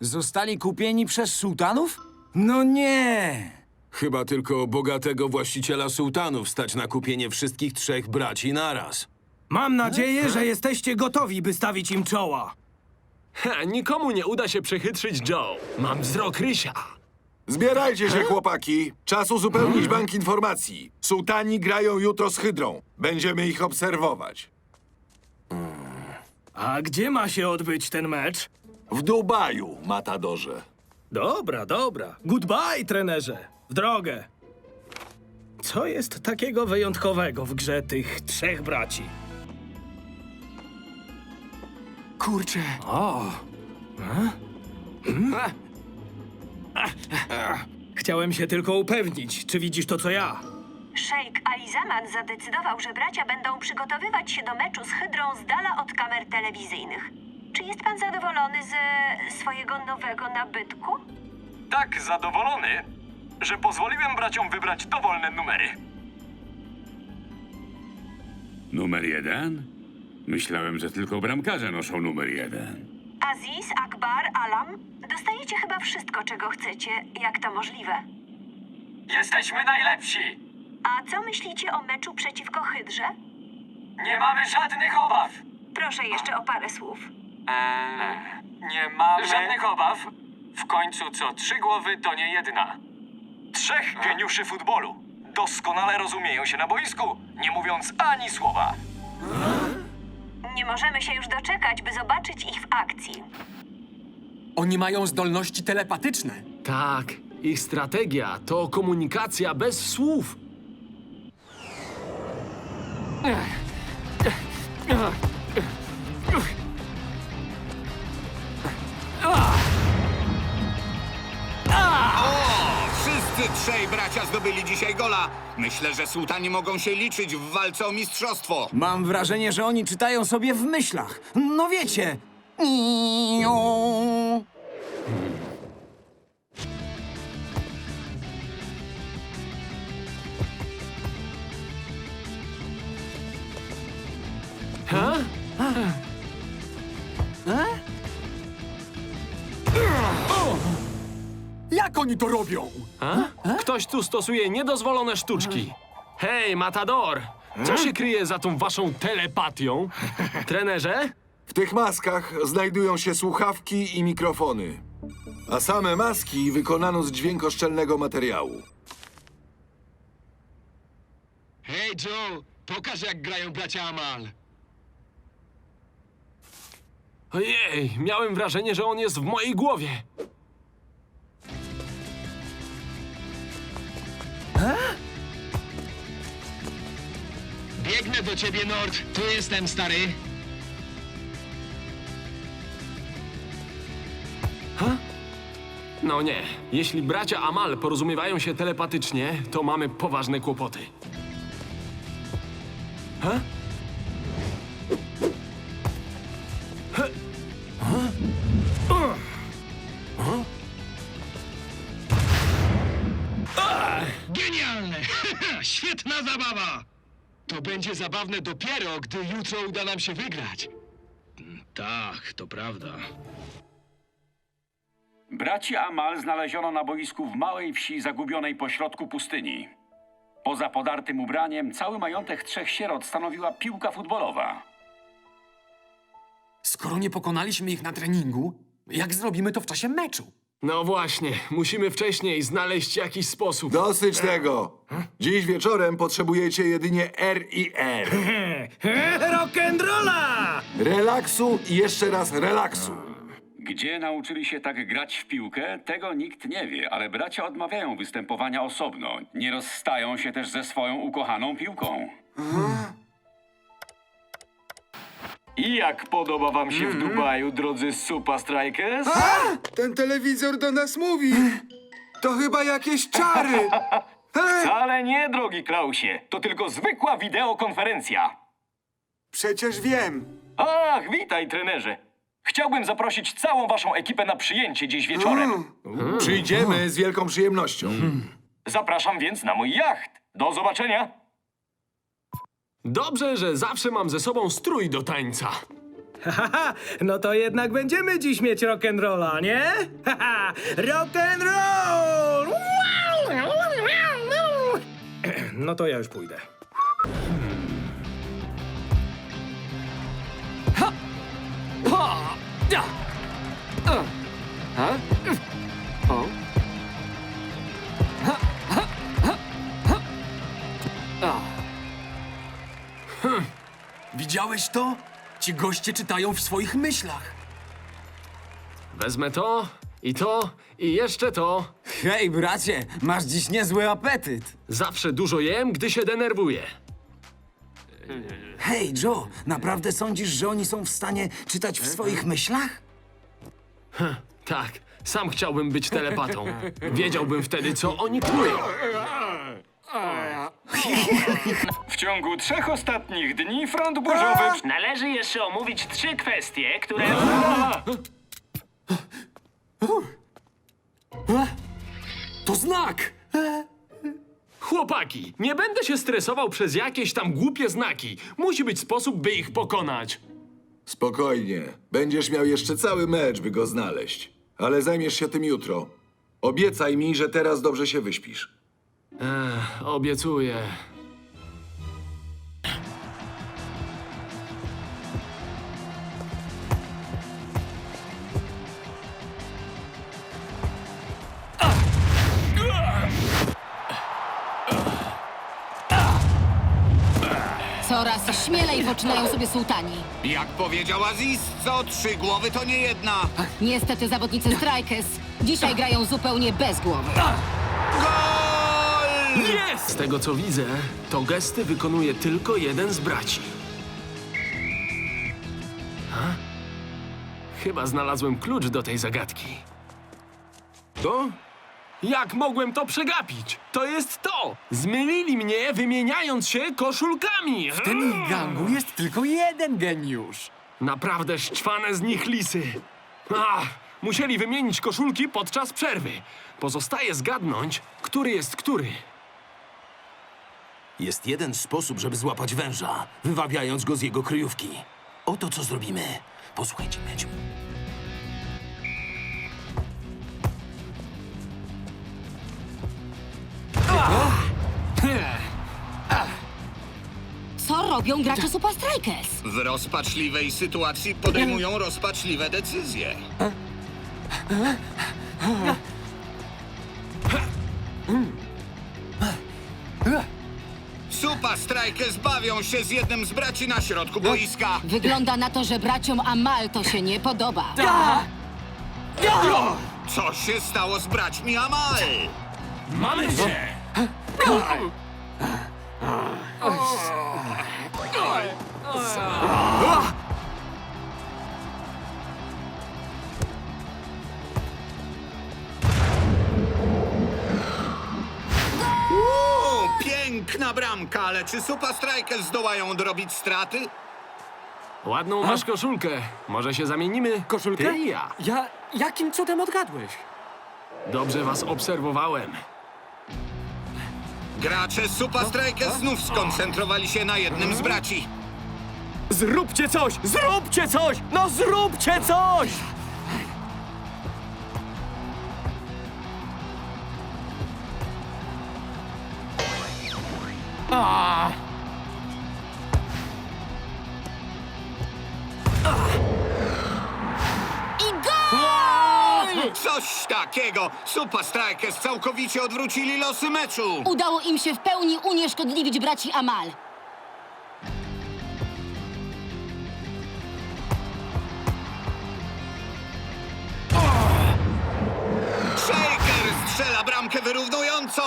Zostali kupieni przez sułtanów? No nie! Chyba tylko bogatego właściciela sułtanów stać na kupienie wszystkich trzech braci naraz. Mam nadzieję, że jesteście gotowi, by stawić im czoła. Ha, nikomu nie uda się przechytrzyć Joe. Mam wzrok Rysia. Zbierajcie się, chłopaki. Czas uzupełnić bank informacji. Sułtani grają jutro z Hydrą. Będziemy ich obserwować. A gdzie ma się odbyć ten mecz? W Dubaju, Matadorze. Dobra, dobra. Goodbye, trenerze. W drogę. Co jest takiego wyjątkowego w grze tych trzech braci? Kurczę. O! Chciałem się tylko upewnić, czy widzisz to, co ja. Szejk Ali Zaman zadecydował, że bracia będą przygotowywać się do meczu z Hydrą z dala od kamer telewizyjnych. Czy jest pan zadowolony ze swojego nowego nabytku? tak zadowolony, że pozwoliłem braciom wybrać dowolne numery. Numer jeden? Myślałem, że tylko bramkarze noszą numer jeden. Aziz, Akbar, Alam, dostajecie chyba wszystko, czego chcecie, jak to możliwe. Jesteśmy najlepsi! A co myślicie o meczu przeciwko Hydrze? Nie mamy żadnych obaw! Proszę jeszcze o parę słów. Eee, nie mamy... Żadnych obaw. W końcu co trzy głowy to nie jedna. Trzech geniuszy futbolu. Doskonale rozumieją się na boisku, nie mówiąc ani słowa. Nie możemy się już doczekać, by zobaczyć ich w akcji. Oni mają zdolności telepatyczne. Tak, ich strategia to komunikacja bez słów. Trzej bracia zdobyli dzisiaj gola. Myślę, że sułtani mogą się liczyć w walce o mistrzostwo. Mam wrażenie, że oni czytają sobie w myślach. No wiecie. Jak oni to robią? Ktoś tu stosuje niedozwolone sztuczki. Hej, Matador! Co się kryje za tą waszą telepatią? Trenerze? W tych maskach znajdują się słuchawki i mikrofony. A same maski wykonano z dźwiękoszczelnego materiału. Hej Joe, pokaż jak grają bracia Amal. Ojej, miałem wrażenie, że on jest w mojej głowie. Biegnę do ciebie, Nord. Tu jestem, stary. No nie, jeśli bracia Amal porozumiewają się telepatycznie, to mamy poważne kłopoty. Ha? Ha? Genialne! Świetna zabawa! To będzie zabawne dopiero, gdy jutro uda nam się wygrać. Mm, Tak, to prawda. Braci Amal znaleziono na boisku w małej wsi zagubionej pośrodku pustyni. Poza podartym ubraniem, cały majątek trzech sierot stanowiła piłka futbolowa. Skoro nie pokonaliśmy ich na treningu, jak zrobimy to w czasie meczu? No właśnie, musimy wcześniej znaleźć jakiś sposób. Dosyć tego. Dziś wieczorem potrzebujecie jedynie R i R. Rock'n'rolla! Relaksu i jeszcze raz relaksu. Gdzie nauczyli się tak grać w piłkę, tego nikt nie wie, ale bracia odmawiają występowania osobno. Nie rozstają się też ze swoją ukochaną piłką. I jak podoba wam się w Dubaju, drodzy Supa Strikers? Ten telewizor do nas mówi. To chyba jakieś czary. Wcale nie, drogi Klausie. To tylko zwykła wideokonferencja. Przecież wiem. Ach, witaj, trenerze. Chciałbym zaprosić całą waszą ekipę na przyjęcie dziś wieczorem. Przyjdziemy z wielką przyjemnością. Zapraszam więc na mój jacht. Do zobaczenia. Dobrze, że zawsze mam ze sobą strój do tańca. Haha, no to jednak będziemy dziś mieć rock'n'rolla, nie? Haha, rock'n'roll! No to ja już pójdę. Widziałeś to? Ci goście czytają w swoich myślach. Wezmę to i to i jeszcze to. Hej, bracie, masz dziś niezły apetyt. Zawsze dużo jem, gdy się denerwuję. Hej, Joe, naprawdę sądzisz, że oni są w stanie czytać w swoich myślach? Tak, sam chciałbym być telepatą. Wiedziałbym wtedy, co oni czują. W ciągu trzech ostatnich dni front burzowy... Należy jeszcze omówić trzy kwestie, które... To znak! Chłopaki, nie będę się stresował przez jakieś tam głupie znaki. Musi być sposób, by ich pokonać. Spokojnie. Będziesz miał jeszcze cały mecz, by go znaleźć. Ale zajmiesz się tym jutro. Obiecaj mi, że teraz dobrze się wyśpisz. Obiecuję. Coraz śmielej poczynają sobie sułtani. Jak powiedział Aziz, co trzy głowy to nie jedna. Niestety zawodnicy Strikers dzisiaj grają zupełnie bez głowy. Gol! Z tego co widzę, to gesty wykonuje tylko jeden z braci. Ha? Chyba znalazłem klucz do tej zagadki. To? Jak mogłem to przegapić? To jest to! Zmylili mnie, wymieniając się koszulkami! W tym ich gangu jest tylko jeden geniusz. Naprawdę szczwane z nich lisy. Ach, musieli wymienić koszulki podczas przerwy. Pozostaje zgadnąć, który jest który. Jest jeden sposób, żeby złapać węża, wywabiając go z jego kryjówki. Oto co zrobimy. Posłuchajcie, Mieciu. Co robią gracze Super Strikers? W rozpaczliwej sytuacji podejmują rozpaczliwe decyzje. Supa Strikers bawią się z jednym z braci na środku boiska. Wygląda na to, że braciom Amal to się nie podoba. Co się stało z braćmi Amal? Mamy cię! Piękna bramka, ale czy Supa Strikers zdołają odrobić straty? Ładną masz koszulkę. Może się zamienimy? Koszulkę? Ty i ja. Ja... Jakim cudem odgadłeś? Dobrze was obserwowałem. Gracze Supa Strikers znów skoncentrowali się na jednym z braci. Zróbcie coś! Zróbcie coś! No zróbcie coś! I gol! Coś takiego! Supa Strikers całkowicie odwrócili losy meczu. Udało im się w pełni unieszkodliwić braci Amal. Shaker strzela bramkę wyrównującą!